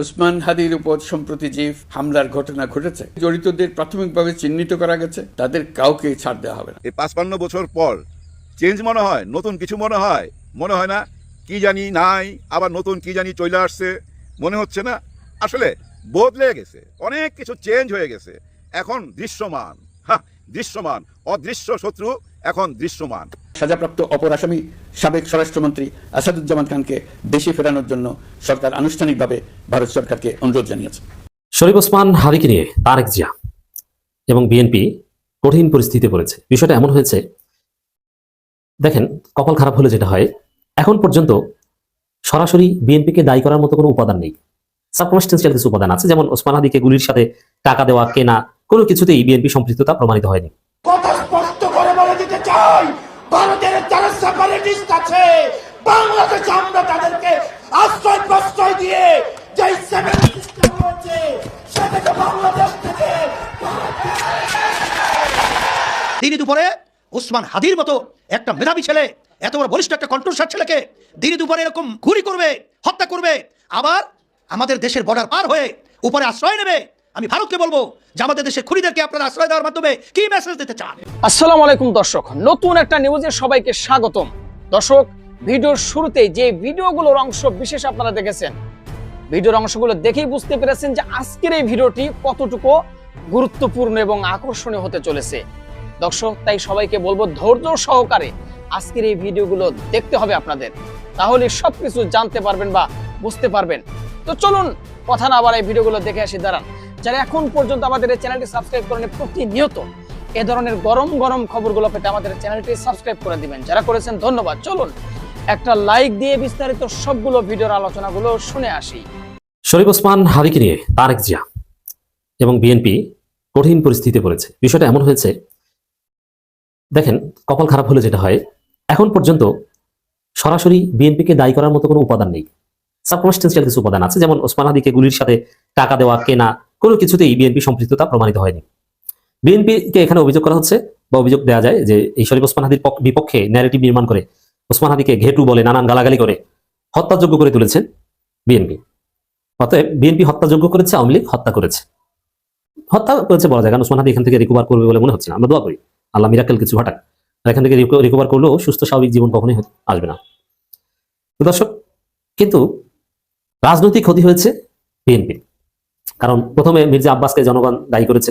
ওসমান হাদির উপর সম্প্রতি যে হামলার ঘটনা ঘটেছে, জড়িতদের প্রাথমিকভাবে চিহ্নিত করা গেছে, তাদের কাউকে ছাড় দেওয়া হবে না। এই পাঁচপান্ন বছর পর চেঞ্জ মনে হয়, নতুন কিছু মনে হয় মনে হয় না কি জানি নাই, আবার নতুন কি জানি চলে আসছে, মনে হচ্ছে না। আসলে বদলে গেছে, অনেক কিছু চেঞ্জ হয়ে গেছে, এখন দৃশ্যমান হ্যাঁ দৃশ্যমান, অদৃশ্য শত্রু এখন দৃশ্যমান। সাজাপ্রাপ্ত অপর আসামি সাবেক স্বরাষ্ট্রমন্ত্রী আসাদুজ্জামান খানকে দেশে ফেরানোর জন্য সরকার আনুষ্ঠানিকভাবে ভারত সরকারকে অনুরোধ জানিয়েছে। শরীফ ওসমান হাদিকে নিয়ে তারেক জিয়া এবং বিএনপি কঠিন পরিস্থিতিতে পড়েছে। বিষয়টা এমন হয়েছে দেখেন কপাল খারাপ হলে যেটা হয় এখন পর্যন্ত সরাসরি বিএনপিকে দায়ী করার মতো কোনো উপাদান নেই। সাবকনস্টেন্সিয়াল কিছু উপাদান আছে যেমন ওসমান হাদিকে গুলির সাথে টাকা দেওয়া কেনা কোনো কিছুতেই বিএনপি সম্পৃক্ততা প্রমাণিত হয়নি। দিতে ভারতের যারা সেপারেটিস্ট আছে। বাংলাদেশে আমরা তাদেরকে আশ্রয় প্রশ্রয় দিয়ে যে সেটাকে বাংলাদেশ থেকে দুপুরে ওসমান হাদির মতো একটা মেধাবী ছেলে, এত বড় বলিষ্ঠ একটা কণ্ঠস্বার ছেলেকে দিনে দুপুরে এরকম গুলি করবে, হত্যা করবে, আবার আমাদের দেশের বর্ডার পার হয়ে উপরে আশ্রয় নেবে। আমি ভারতকে বলব যে আমাদের দেশের খুনিদেরকে আপনারা আশ্রয় দেওয়ার মাধ্যমে কি মেসেজ দিতে চান? আসসালামু আলাইকুম দর্শক, নতুন একটা নিউজে সবাইকে স্বাগতম। দর্শক, ভিডিওর শুরুতেই যে ভিডিওগুলোর অংশ বিশেষ আপনারা দেখেছেন, ভিডিওর অংশগুলো দেখেই বুঝতে পেরেছেন যে আজকের এই ভিডিওটি কতটুকু গুরুত্বপূর্ণ এবং আকর্ষণীয় হতে চলেছে। দর্শক, তাই সবাইকে বলব ধৈর্য সহকারে আজকের এই ভিডিওগুলো দেখতে হবে আপনাদের। তাহলে সবকিছু জানতে পারবেন বা বুঝতে পারবেন। তো চলুন, কথা না বাড়াই ভিডিওগুলো দেখে আসি। দাঁড়ান যারা এখন পর্যন্ত আমাদের এই চ্যানেলটি সাবস্ক্রাইব করেন প্রতিনিয়ত এ ধরনের গরম গরম খবরগুলো পেতে আমাদের চ্যানেলটি সাবস্ক্রাইব করে দিবেন। যারা করেছেন, ধন্যবাদ। চলুন, একটা লাইক দিয়ে বিস্তারিত সবগুলো ভিডিওর আলোচনাগুলো শুনে আসি। শরীফ ওসমান হাদিকে নিয়ে তারেক জিয়া এবং বিএনপি কঠিন পরিস্থিতিতে পড়েছে। বিষয়টা এমন হয়েছে, দেখেন, কপাল খারাপ হলে যেটা হয়, এখন পর্যন্ত সরাসরি বিএনপিকে দায়ী করার মতো কোনো উপাদান নেই। সাবকনস্টেন্সিয়াল কিছু উপাদান আছে, যেমন ওসমান হাদিকে গুলির সাথে টাকা দেওয়া, কেনা কোনো কিছুতেই বিএনপি সম্পৃক্ততা প্রমাণিত হয়নি। বিএনপিকে এখানে অভিযোগ করা হচ্ছে বা অভিযোগ দেওয়া যায় যে এই শরীফ ওসমান হাদির বিপক্ষে ন্যারেটিভ নির্মাণ করে ওসমান হাদিকে ঘেটু বলে নানান গালাগালি করে হত্যাযোগ্য করে তুলেছেন বিএনপি অতএব বিএনপি হত্যাযোগ্য করেছে, আওয়ামী লীগ হত্যা করেছে। হত্যা করেছে বলা যায়, কারণ ওসমান হাদি এখান থেকে রিকভার করবে বলে মনে হচ্ছে না। আমরা দোয়া করি, আল্লাহ মিরাকেল কিছু ঘটাক। এখান থেকে রিকভার করলেও সুস্থ, স্বাভাবিক জীবন কখনোই আসবে না। দর্শক, কিন্তু রাজনৈতিক ক্ষতি হয়েছে বিএনপি কারণ প্রথমে মির্জা আব্বাসকে জনগণ দায়ী করেছে।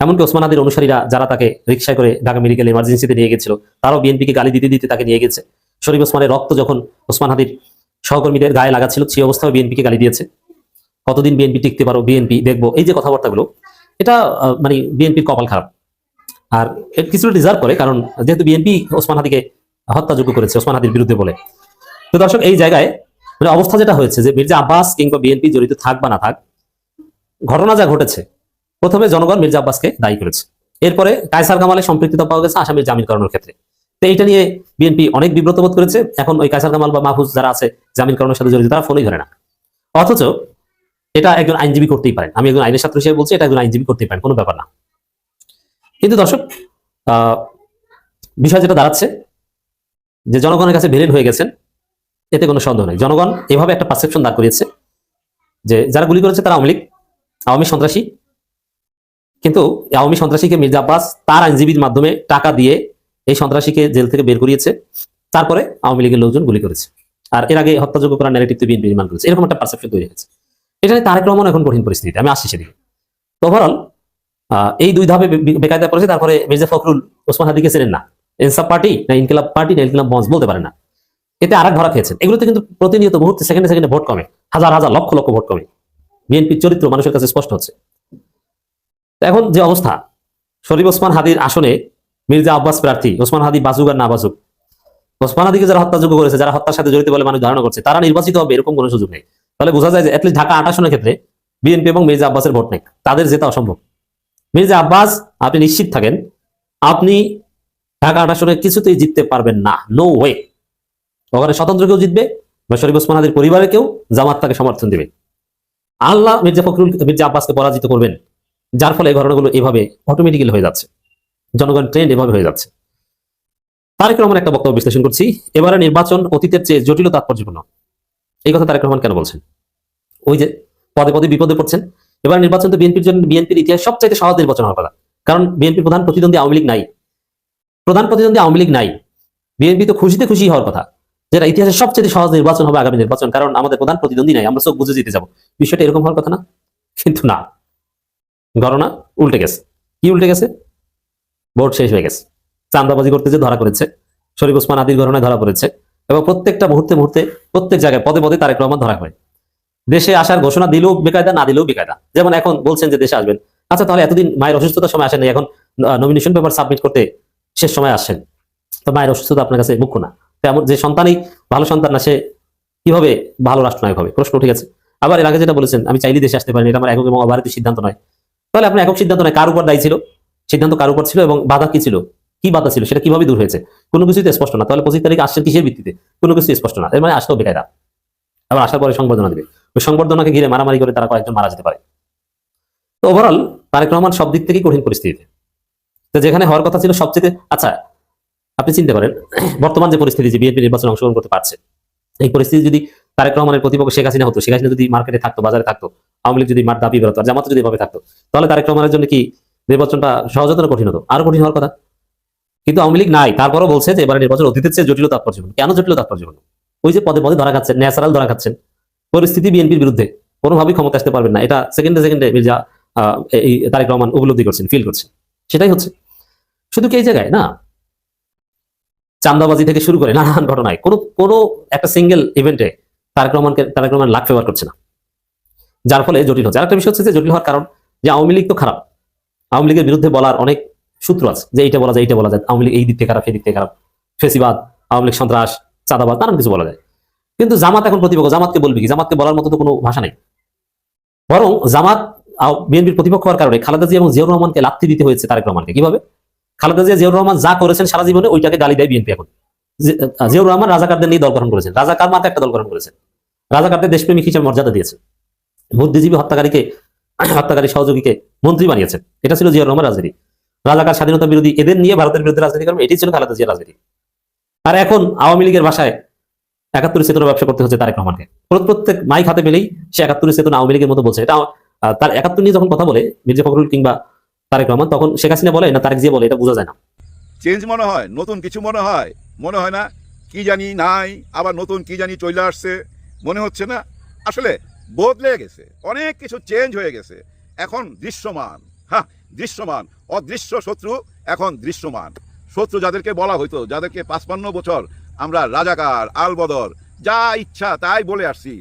এমনকি ওসমান হাদির অনুসারীরা যারা তাকে রিক্সায় করে ঢাকা মেডিকেল এমার্জেন্সিতে নিয়ে গেছিল, তারাও বিএনপিকে গালি দিতে দিতে তাকে নিয়ে গেছে। শরীফ ওসমানের রক্ত যখন ওসমান হাদির সহকর্মীদের গায়ে লাগাচ্ছিল, সেই অবস্থায় বিএনপিকে গালি দিয়েছে। কতদিন বিএনপি টিকতে পারো, বিএনপি দেখব। এই যে কথাবার্তাগুলো, এটা মানে বিএনপির কপাল খারাপ। আর এর কিছুটা ডিজার্ভ করে, কারণ যেহেতু বিএনপি ওসমান হাদিকে হত্যাযোগ্য করেছে, ওসমান হাদির বিরুদ্ধে বলে। তো দর্শক, এই জায়গায় মানে অবস্থা যেটা হয়েছে যে মির্জা আব্বাস কিংবা বিএনপি জড়িত থাক বা না থাক ঘটনা যা ঘটেছে, প্রথমে জনগণ মির্জা আব্বাসকে দায়ী করেছে। এরপরে কায়সার কামালে সম্পৃক্ততা পাওয়া গেছে আসামির জামিন করানোর ক্ষেত্রে। তো এইটা নিয়ে বিএনপি অনেক বিব্রত বোধ করেছে। এখন ওই কায়সার কামাল বা মাহফুজ যারা আছে জামিন করানোর সাথে জড়িত, তারা ফোনই ধরে না। অথচ এটা একজন আইনজীবী করতেই পারেন। আমি একজন আইনের ছাত্র হিসেবে বলছি, এটা একজন আইনজীবী করতেই পারেন, কোনো ব্যাপার না। কিন্তু দর্শক বিষয় যেটা দাঁড়াচ্ছে, যে জনগণের কাছে ভিলেন হয়ে গেছেন, এতে কোনো সন্দেহ নেই। জনগণ এভাবে একটা পারসেপশন দাঁড় করিয়েছে যে যারা গুলি করেছে তারা আওয়ামী আওয়ামী সন্ত্রাসী। কিন্তু আওয়ামী সন্ত্রাসীকে মির্জা আব্বাস তার আইনজীবীর মাধ্যমে টাকা দিয়ে এই সন্ত্রাসীকে জেল থেকে বের করিয়েছে। তারপরে আওয়ামী লীগের লোকজন গুলি করেছে। আর এর আগে হত্যাযোগ্য করার ন্যারেটিভ বিএনপি নির্মাণ করেছে। এরকম একটা পারসেপশন তৈরি হয়েছে। এটা নিয়ে তারেক রহমান এখন কঠিন পরিস্থিতি আমি আসছি সেদিকে। ওভারঅল এই দুই ধাপে বেকায়দা পড়েছে তারপরে মির্জা ফখরুল ওসমান হাদিকে চেনেন না। ইনসাফ পার্টি না ইনকিলাব পার্টি না ইনকিলাব মঞ্চ বলতে পারে না। এতে আরেক ধরা খেয়েছেন। এগুলোতে কিন্তু প্রতিনিয়ত মুহূর্তে সেকেন্ডে সেকেন্ডে ভোট কমে। হাজার হাজার লক্ষ লক্ষ ভোট কমে। বিএনপির চরিত্র মানুষের কাছে স্পষ্ট হচ্ছে। এখন যে অবস্থা, শরীফ ওসমান হাদির আসনে মির্জা আব্বাস প্রার্থী, ওসমান হাদি বাসুক আর না বাসুক ওসমান হাদিকে যারা হত্যাযোগ্য করেছে, যারা হত্যার সাথে জড়িত বলে মানুষ ধারণা করছে, তারা নির্বাচিত হবে, এরকম কোনো সুযোগ নেই। তাহলে বোঝা যায় যে অ্যাটলিস্ট ঢাকা আট আসনের ক্ষেত্রে বিএনপি এবং মির্জা আব্বাসের ভোট নেই। তাদের জেতা অসম্ভব। মির্জা আব্বাস, আপনি নিশ্চিত থাকেন, আপনি ঢাকা আট আসনে কিছুতেই জিততে পারবেন না। নো ওয়ে ওখানে স্বতন্ত্র কেউ জিতবে বা শরীফ ওসমান হাদির পরিবারে কেউ জামাত তাকে সমর্থন দেবে। আল্লাহ মির্জা ফখরুল মির্জা আব্বাসকে পরাজিত করবেন। যার ফলে এই ঘটনাগুলো এভাবে অটোমেটিক্যালি হয়ে যাচ্ছে। জনগণ ট্রেন্ড এভাবে হয়ে যাচ্ছে। তারেক রহমান একটা বক্তব্য বিশ্লেষণ করছি। এবারে নির্বাচন অতীতের চেয়ে জটিল তাৎপর্যপূর্ণ। এই কথা তারেক রহমান কেন বলছেন? ওই যে পদে পদে বিপদে পড়ছেন। এবার নির্বাচন তো বিএনপির জন্য বিএনপির ইতিহাস সবচাইতে সহজ নির্বাচন হওয়ার কথা। কারণ বিএনপির প্রধান প্রতিদ্বন্দ্বী আওয়ামী লীগ নাই। প্রধান প্রতিদ্বন্দ্বী আওয়ামী লীগ নাই। বিএনপি তো খুশিতে খুশি হওয়ার কথা। যেটা ইতিহাসের সবচেয়ে সহজ নির্বাচন হবে আগামী নির্বাচন, কারণ আমাদের প্রধান প্রতিদ্বন্দ্বী নাই, আমরা সব বুঝে জিতে যাব। বিষয়টা এরকম হওয়ার কথা না, কিন্তু না। গণনা উল্টে গেছে। কি উল্টে গেছে? ভোট শেষ হয়ে গেছে। চান্দাবাজি করতে যে ধরা করেছে শরীফ ওসমান আদির ঘটনায় ধরা পড়েছে। এবং প্রত্যেকটা মুহূর্তে মুহূর্তে, প্রত্যেক জায়গায় পদে পদে তারেক রহমান ধরা হয়। দেশে আসার ঘোষণা দিলেও বেকায়দা, না দিলেও বেকায়দা। যেমন এখন বলছেন যে দেশে আসবেন। আচ্ছা তাহলে এতদিন মায়ের অসুস্থতার সময় আসেন এখন নমিনেশন পেপার সাবমিট করতে শেষ সময় আসছেন। তো মায়ের অসুস্থতা আপনার কাছে মুখ্য না। তেমন যে সন্তানই ভালো সন্তান না, সে কীভাবে ভালো রাষ্ট্রনায়ক হবে? প্রশ্ন উঠে গেছে আবার এর আগে যেটা বলেছেন, আমি চাইলে দেশে আসতে পারিনি, এটা আমার একক এবং অবারিত সিদ্ধান্ত নয়। তাহলে আপনার একক সিদ্ধান্ত নয়, কার উপর দায়ী ছিল? সিদ্ধান্ত কার উপর ছিল এবং বাধা কি ছিল? কি বাধা ছিল? সেটা কীভাবে দূর হয়েছে? কোনো কিছুই তো স্পষ্ট না। তাহলে পঁচিশ তারিখে আসছেন কিসের ভিত্তিতে? কোনো কিছু স্পষ্ট না। এর মানে আসতেও বেকায়দা। আবার আসার পরে সংবর্ধনা দেবে। ওই সংবর্ধনাকে ঘিরে মারামারি করে তারা কয়েকজন মারা যেতে পারে। তো ওভারঅল তারেক রহমান সব দিক থেকেই কঠিন পরিস্থিতিতে। তো যেখানে হওয়ার কথা ছিল সবচেয়ে আচ্ছা আপনি চিনতে পারেন, বর্তমান যে পরিস্থিতি যে বিএনপি নির্বাচনে অংশগ্রহণ করতে পারছে, এই পরিস্থিতি যদি তারেক রহমানের প্রতিপক্ষ শেখ হাসিনা হতো, শেখ হাসিনা যদি মার্কেটে থাকতো, বাজারে থাকতো, আওয়ামী লীগ যদি মাঠ দাবি বেরোতো জামাত যদি এভাবে থাকতো, তাহলে তারেক রহমানের জন্য কি নির্বাচনটা সহজ হতো কঠিন হতো? আরও কঠিন হওয়ার কথা। কিন্তু আওয়ামী লীগ নাই, তারপরও বলছে যে এবারে নির্বাচন অতীতের চেয়ে জটিল তাৎপর্যপূর্ণ। কেন জটিল তাৎপর্যপূর্ণ? ওই যে পদে পদে ধরা খাচ্ছেন, ন্যাচারাল ধরা খাচ্ছেন। পরিস্থিতি বিএনপির বিরুদ্ধে কোনোভাবেই ক্ষমতা আসতে পারবেন না। এটা সেকেন্ডে সেকেন্ডে মির্জা এই তারেক রহমান উপলব্ধি করছেন ফিল করছেন। সেটাই হচ্ছে। শুধু কি এই জায়গায়? না চান্দাবাজি থেকে শুরু করে নানান ঘটনায়। কোনো কোনো একটা সিঙ্গেল ইভেন্টে তারেক রহমানকে, তারেক রহমান লাখ ফেভার করছে না। যার ফলে জটিল হচ্ছে। আরেকটা বিষয় হচ্ছে যে জটিল হওয়ার কারণ যে আওয়ামী লীগ তো খারাপ। আওয়ামী লীগের বিরুদ্ধে বলার অনেক সূত্র আছে যে এইটা বলা যায়, এইটা বলা যায়। আওয়ামী লীগ এই দিক থেকে খারাপ, সেই দিক থেকে খারাপ। ফেসিবাদ, আওয়ামী লীগ সন্ত্রাস, চাঁদাবাদ, নানান কিছু বলা যায়। কিন্তু জামাত এখন প্রতিপক্ষ, জামাতকে বলবি কি? জামাতকে বলার মতো তো কোনো ভাষা নেই। বরং জামাত বিএনপির প্রতিপক্ষ হওয়ার কারণে খালেদা জিয়া এবং জিয়াউর রহমানকে লাথি দিতে হয়েছে তারেক রহমানকে। কীভাবে? খালেদা জিয়া জিয়াউর রহমান যা করেছেন সারা জীবনে ওইটাকে গালি দেয় বিএনপি এখন। জিয়াউর রহমান রাজাকারদের নিয়ে দল গঠন করেছেন। রাজাকার মাত্র একটা দল গঠন করেছেন। রাজাকারদের দেশপ্রেমিক হিসেবে মর্যাদা দিয়েছেন। বুদ্ধিজীবী হত্যাকারীকে, হত্যাকারী সহযোগীকে মন্ত্রী বানিয়েছেন। এটা ছিল জিয়াউর রহমান রাজনীতি। রাজাকার স্বাধীনতা বিরোধী এদের নিয়ে ভারতের বিরুদ্ধে রাজনীতি করবেন এটি ছিল খালেদা জিয়ার রাজনীতি। আর এখন আওয়ামী লীগের ভাষায় একাত্তরের চেতনা ব্যবসা করতে হচ্ছে তারেক রহমানকে। প্রত্যেক মাইক হাতে পেলেই সে একাত্তরের চেতনা আওয়ামী লীগের মতো বলছে। এটা তার একাত্তর নিয়ে যখন কথা বলে মির্জা ফখরুল কিংবা তারেক রহমান, তখন শেখ হাসিনা বলে, না, তারেক জিয়া বলে, এটা বোঝা যায় না। চেঞ্জ মনে হয়, নতুন কিছু মনে হয় মনে হয় না, কি জানি নাই, আবার নতুন কি জানি চলে আসছে, মনে হচ্ছে না। আসলে বদলে গেছে, অনেক কিছু চেঞ্জ হয়ে গেছে, এখন দৃশ্যমান হ্যাঁ দৃশ্যমান, অদৃশ্য শত্রু এখন দৃশ্যমান। শত্রু যাদেরকে বলা হইতো, যাদেরকে পাঁচপান্ন বছর আমরা রাজাকার, আলবদর, যা ইচ্ছা তাই বলে আসছি।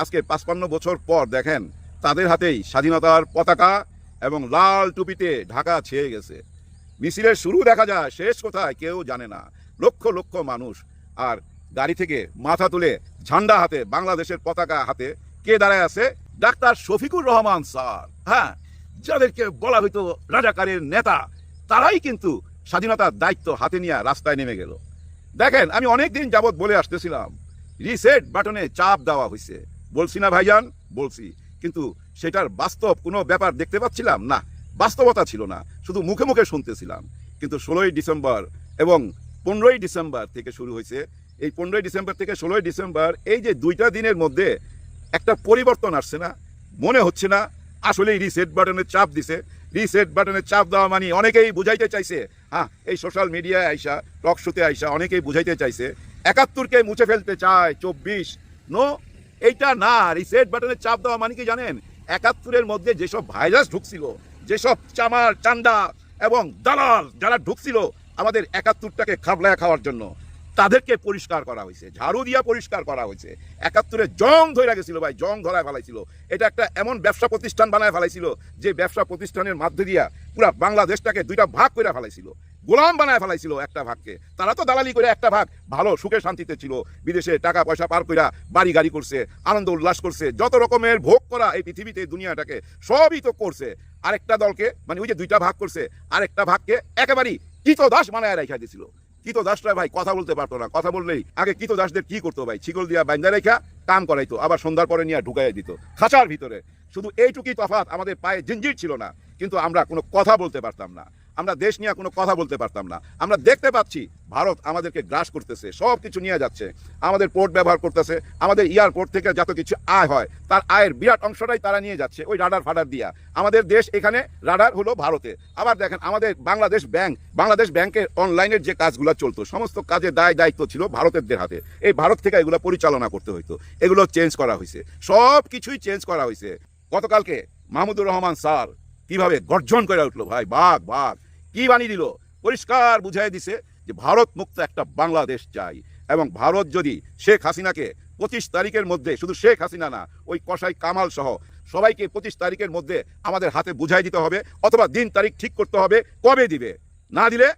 আজকে পাঁচপান্ন বছর পর দেখেন, তাদের হাতেই স্বাধীনতার পতাকা এবং লাল টুপিতে ঢাকা ছেয়ে গেছে। মিছিলের শুরু দেখা যায়, শেষ কোথায় কেউ জানে না। লক্ষ লক্ষ মানুষ আর গাড়ি থেকে মাথা তুলে ঝান্ডা হাতে বাংলাদেশের পতাকা হাতে কে দাঁড়ায় আছে? Doctor Shafiqur Rahman sir. হ্যাঁ যাদেরকে বলা হইতো রাজাকারের নেতা, তারাই কিন্তু স্বাধীনতার দায়িত্ব হাতে নিয়ে রাস্তায় নেমে গেল। দেখেন, আমি অনেক দিন যাবৎ বলে আসতেছিলাম, রিসেট বাটনে চাপ দেওয়া হয়েছে বলছি না ভাইজান, বলছি। কিন্তু সেটার বাস্তব কোনো ব্যাপার দেখতে পাচ্ছিলাম না। বাস্তবতা ছিল না, শুধু মুখে মুখে শুনতেছিলাম। কিন্তু ষোলোই ডিসেম্বর এবং পনেরোই ডিসেম্বর থেকে শুরু হয়েছে। এই পনেরোই ডিসেম্বর থেকে ষোলোই ডিসেম্বর এই যে দুইটা দিনের মধ্যে একটা পরিবর্তন আসছে না, মনে হচ্ছে না, আসলেই রিসেট বাটনে চাপ দিছে। রিসেট বাটনে চাপ দেওয়া মানে অনেকেই বুঝাইতে চাইছে হ্যাঁ এই সোশ্যাল মিডিয়ায় আইসা টক শোতে আইসা অনেকেই বুঝাইতে চাইছে, একাত্তরকে মুছে ফেলতে চায়, চব্বিশ নো এইটা না রিসেট বাটনে চাপ দেওয়া মানে কি জানেন? একাত্তরের মধ্যে যেসব ভাইরাস ঢুকছিল, যেসব চামার, চান্দা এবং দালাল যারা ঢুকছিল আমাদের একাত্তরটাকে খাবলায় খাওয়ার জন্য, তাদেরকে পরিষ্কার করা হয়েছে, ঝাড়ু দিয়া পরিষ্কার করা হয়েছে। একাত্তরে জং ধরে গেছিল ভাই, জং ধরায় ফেলাইছিল। এটা একটা এমন ব্যবসা প্রতিষ্ঠান বানায় ফেলাইছিল যে ব্যবসা প্রতিষ্ঠানের মধ্যে দিয়া পুরা বাংলাদেশটাকে দুইটা ভাগ করে ফেলাইছিল। গোলাম বানায় ফেলাইছিল একটা ভাগকে। তারা তো দালালি করে একটা ভাগ ভালো সুখে শান্তিতে ছিল। বিদেশে টাকা পয়সা পার কইরা বাড়ি গাড়ি করছে, আনন্দ উল্লাস করছে, যত রকমের ভোগ করা এই পৃথিবীতে দুনিয়াটাকে, সবই তো করছে। আরেকটা দলকে মানে ওই যে দুইটা ভাগ করছে, আরেকটা ভাগকে একেবারেই কিত দাস বানায় রেখা দিছিল কিত দাসরা ভাই কথা বলতে পারতো না, কথা বললেই আগে কিত দাসদের কি করতো ভাই? ছিগল দিয়া বাইন্দা রেখা, কাম করাইতো, আবার সন্ধ্যার পরে নিয়ে ঢুকাই দিত। খাঁচার ভিতরে। শুধু এইটুকুই তফাৎ আমাদের পায়ে জিঞ্জির ছিল না, কিন্তু আমরা কোনো কথা বলতে পারতাম না। আমরা দেশ নিয়ে কোনো কথা বলতে পারতাম না। আমরা দেখতে পাচ্ছি ভারত আমাদেরকে গ্রাস করতেছে সব কিছু নিয়ে যাচ্ছে। আমাদের পোর্ট ব্যবহার করতেছে, আমাদের এয়ারপোর্ট থেকে যত কিছু আয় হয়, তার আয়ের বিরাট অংশটাই তারা নিয়ে যাচ্ছে, ওই রাডার ফাডার দিয়া। আমাদের দেশ এখানে রাডার হলো ভারতে। আবার দেখেন, আমাদের বাংলাদেশ ব্যাংক বাংলাদেশ ব্যাংকের অনলাইনের যে কাজগুলো চলতো, সমস্ত কাজে দায় দায়িত্ব ছিল ভারতের হাতে। এই ভারত থেকে এগুলো পরিচালনা করতে হইতো, এগুলো চেঞ্জ করা হয়েছে সব কিছুই চেঞ্জ করা হয়েছে গতকালকে মাহমুদুর রহমান স্যার কীভাবে গর্জন করে উঠল, ভাই, বাঘ বাঘ কি বানিয়ে দিল? পরিষ্কার বুঝাই দিছে যে ভারত মুক্ত একটা বাংলাদেশ চাই এবং ভারত যদি শেখ হাসিনাকে পঁচিশ তারিখের মধ্যে, শুধু শেখ হাসিনা না, ওই কসাই কামাল সহ সবাইকে পঁচিশ তারিখের মধ্যে আমাদের হাতে বুঝাই দিতে হবে অথবা দিন তারিখ ঠিক করতে হবে, কবে দিবে? না দিলে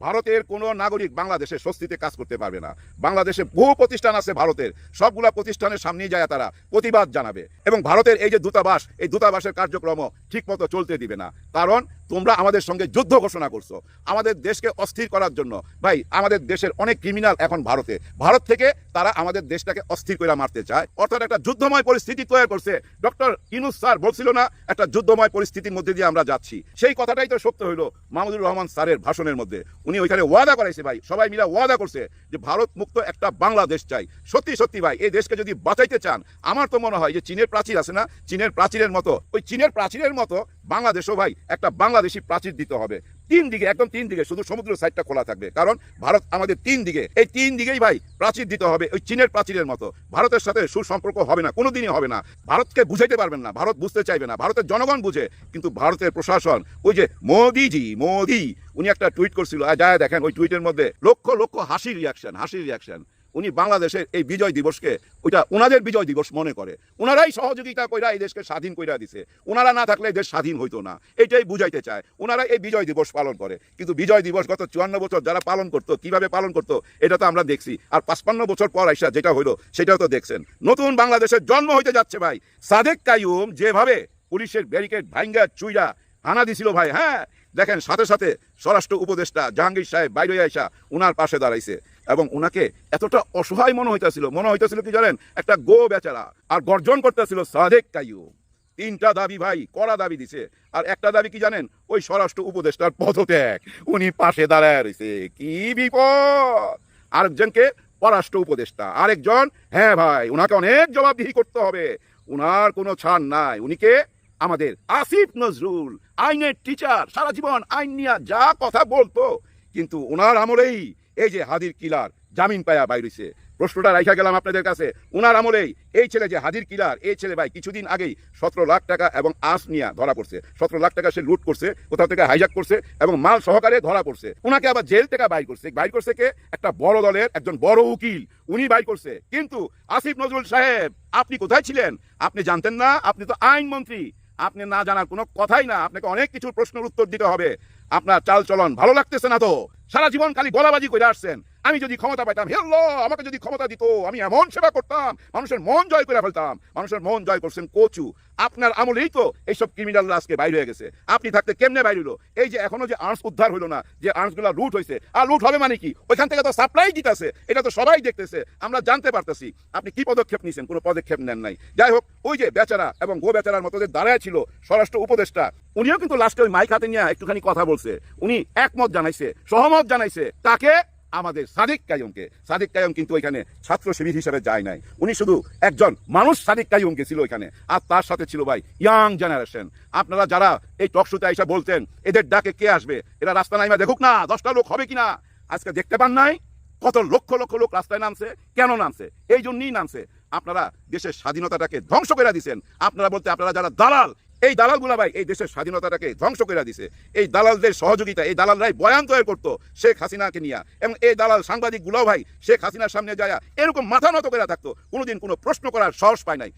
ভারতের কোনো নাগরিক বাংলাদেশে স্বস্তিতে কাজ করতে পারবে না। বাংলাদেশে বহু প্রতিষ্ঠান আছে ভারতের। সবগুলা প্রতিষ্ঠানের সামনে যায় তারা প্রতিবাদ জানাবে। এবং ভারতের এই যে দূতাবাস, এই দূতাবাসের কার্যক্রম ঠিকমতো চলতে দিবে না। কারণ তোমরা আমাদের সঙ্গে যুদ্ধ ঘোষণা করছ। আমাদের দেশকে অস্থির করার জন্য। ভাই, আমাদের দেশের অনেক ক্রিমিনাল এখন ভারতে। ভারত থেকে তারা আমাদের দেশটাকে অস্থির করে মারতে চায়। অর্থাৎ একটা যুদ্ধময় পরিস্থিতি তৈরি করছে। ডক্টর ইনুস স্যার বলছিল না, একটা যুদ্ধময় পরিস্থিতির মধ্যে দিয়ে আমরা যাচ্ছি। সেই কথাটাই তো সত্য হইল মাহমুদুর রহমান স্যারের ভাষণের মধ্যে। উনি ওইখানে ওয়াদা করাইছে ভাই, সবাই মিলে ওয়াদা করছে যে ভারত মুক্ত একটা বাংলাদেশ চাই। সত্যি সত্যি ভাই, এই দেশকে যদি বাঁচাইতে চান, আমার তো মনে হয় যে চীনের প্রাচীর আছে না? চীনের প্রাচীরের মতো, ওই চীনের প্রাচীরের মতো বাংলাদেশও ভাই একটা বাংলাদেশি প্রাচীর দিতে হবে। তিন দিকে, একদম তিন দিকে, শুধু সমুদ্র সাইডটা খোলা থাকবে। কারণ ভারত আমাদের তিন দিকে। এই তিন দিকেই ভাই প্রাচীর দিতে হবে, ওই চীনের প্রাচীরের মতো। ভারতের সাথে সুসম্পর্ক হবে না, কোনোদিনই হবে না। ভারতকে বুঝাইতে পারবেন না, ভারত বুঝতে চাইবে না। ভারতের জনগণ বুঝে, কিন্তু ভারতের প্রশাসন, ওই যে মোদিজি, মোদি, উনি একটা টুইট করছিল আর যায়, দেখেন ওই টুইটের মধ্যে লক্ষ লক্ষ হাসির রিয়াকশন হাসির রিয়াকশন উনি বাংলাদেশের এই বিজয় দিবসকে, ওইটা ওনাদের বিজয় দিবস মনে করে। ওনারাই সহযোগিতা কইরা এই দেশকে স্বাধীন কইরা দিছে। ওনারা না থাকলে দেশ স্বাধীন হইতো না। এটাই বুঝাইতে চায়। ওনারা এই বিজয় দিবস পালন করে। কিন্তু বিজয় দিবস গত চুয়ান্ন বছর যারা পালন করতো, কীভাবে পালন করতো, এটা তো আমরা দেখছি। আর পাঁচপান্ন বছর পর আইসা যেটা হইল, সেটাও তো দেখছেন। নতুন বাংলাদেশের জন্ম হইতে যাচ্ছে ভাই। সাদেক কাইয়ুম যেভাবে পুলিশের ব্যারিকেড ভাঙ্গা চুইরা হানা দিছিল ভাই হ্যাঁ? দেখেন, সাথে সাথে স্বরাষ্ট্র উপদেষ্টা জাহাঙ্গীর সাহেব বাইরে আইসা উনার পাশে দাঁড়াইছে। এবং উনাকে এতটা অসহায় মনে হইতেছিল মনে হইতেছিল কি জানেন? একটা গো বেচারা আর গর্জন করতেছিল, সাদেক কাইয়ুম। তিনটা দাবি ভাই, কড়া দাবি দিছে। আর একটা দাবি কি জানেন? ওই স্বরাষ্ট্র উপদেষ্টার পদত্যাগ। উনি পাশে দাঁড়ায় রয়েছে কি বিপদ! আরেকজনকে পররাষ্ট্র উপদেষ্টা। আরেকজন হ্যাঁ ভাই ওনাকে অনেক জবাবদিহি করতে হবে। উনার কোনো ছাড় নাই। উনিকে আমাদের আসিফ নজরুল, আইনের টিচার সারা জীবন আইন নিয়ে যা কথা বলতো। কিন্তু ওনার আমলেই এই যে হাদির কিলার জামিন পায়া বাইরেছে প্রশ্নটা রাখা গেলাম আপনাদের কাছে। ওনার আমলেই এই ছেলে যে হাজির কিলার, এই ছেলে ভাই কিছুদিন আগেই সতেরো লাখ টাকা এবং আঁশ নিয়ে ধরা পড়ছে। সতেরো লাখ টাকা সে লুট করছে কোথাও থেকে হাইজাক করছে এবং মাল সহকারে ধরা পড়ছে। ওনাকে আবার জেল থেকে বাইর করছে। বাইর করছে কে? একটা বড় দলের একজন বড় উকিল। উনি বাইর করছে। কিন্তু আসিফ নজরুল সাহেব, আপনি কোথায় ছিলেন? আপনি জানতেন না? আপনি তো আইনমন্ত্রী আপনি না জানার কোনো কথাই না। আপনাকে অনেক কিছুর প্রশ্নের উত্তর দিতে হবে। আপনার চাল চলন ভালো লাগতেছে না তো? সারা জীবন খালি গলাবাজি করে আসছেন। আমি যদি ক্ষমতা পাইতাম হেল্লো আমাকে যদি ক্ষমতা দিত, আমি এমন সেবা করতাম, মানুষের মন জয় করে ফেলতাম, মানুষের মন জয় করছেন কচু। আপনার আমলেই তো এইসব ক্রিমিনালরা আজকে বাইরে হয়ে গেছে। আপনি থাকতে কেমনে বাইরে হলো এই যে এখনও যে আর্মস উদ্ধার হলো না, যে আর্মসগুলো লুট হয়েছে আর লুট হবে মানে কি? ওইখান থেকে তো সাপ্লাই দিতেছে, এটা তো সবাই দেখতেছে, আমরা জানতে পারতেছি। আপনি কি পদক্ষেপ নিয়েছেন কোনো পদক্ষেপ নেন নাই। যাই হোক, ওই যে বেচারা এবং গো বেচারার মতো যে দাঁড়ায় ছিল স্বরাষ্ট্র উপদেষ্টা, উনিও কিন্তু লাস্টে ওই মাইক হাতে নিয়ে একটুখানি কথা বলছে। উনি একমত জানাইছে, সহমত জানাইছে। তাকে আমাদের সাদিক কায়ুমকে সাদিক কায়ুম কিন্তু ওইখানে ছাত্র শিবির হিসেবে যায় নাই। উনি শুধু একজন মানুষ সাদিক কায়ুম ছিল ওইখানে। আর তার সাথে ছিল ভাই ইয়াং জেনারেশন। আপনারা যারা এই টকশোতে এসে বলতেন, এদের ডাকে কে আসবে? এরা রাস্তা নাইমা দেখুক না, দশটা লোক হবে কিনা? আজকে দেখতে পান নাই? কত লক্ষ লক্ষ লোক রাস্তায় নামছে? কেন নামছে? এই জন্যই নামছে। আপনারা দেশের স্বাধীনতাটাকে ধ্বংস করে দিছেন। আপনারা বলতে আপনারা যারা দালাল এই দালালগুলা ভাই, এই দেশের স্বাধীনতাটাকে ধ্বংস করে দিছে। এই দালালদের সহযোগিতা, এই দালালরাই বয়ান তৈরি করতো শেখ হাসিনাকে নিয়ে। এবং এই দালাল সাংবাদিকগুলোও ভাই, শেখ হাসিনার সামনে যায় এরকম মাথা নত করে থাকতো, কোনোদিন কোনো প্রশ্ন করার সাহস পায় নাই।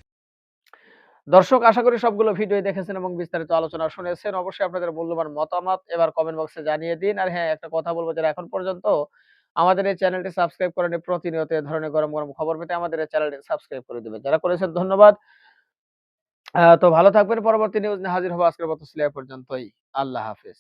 দর্শক, আশা করি সবগুলো ভিডিও দেখেছেন এবং বিস্তারিত আলোচনা শুনেছেন। অবশ্যই আপনাদের মূল্যবান মতামত এবার কমেন্ট বক্সে জানিয়ে দিন। আর হ্যাঁ একটা কথা বলব যারা এখন পর্যন্ত আমাদের এই চ্যানেলটি সাবস্ক্রাইব করেনি প্রতিনিয়ত এ ধরনের গরম গরম খবর পেতে আমাদের এই চ্যানেলটি সাবস্ক্রাইব করে দেবেন। যারা করেছেন ধন্যবাদ। তো ভালো থাকবেন। পরবর্তী নিউজ হাজির হব। আজকের মতো সিলাই পর্যন্তই। আল্লাহ হাফেজ।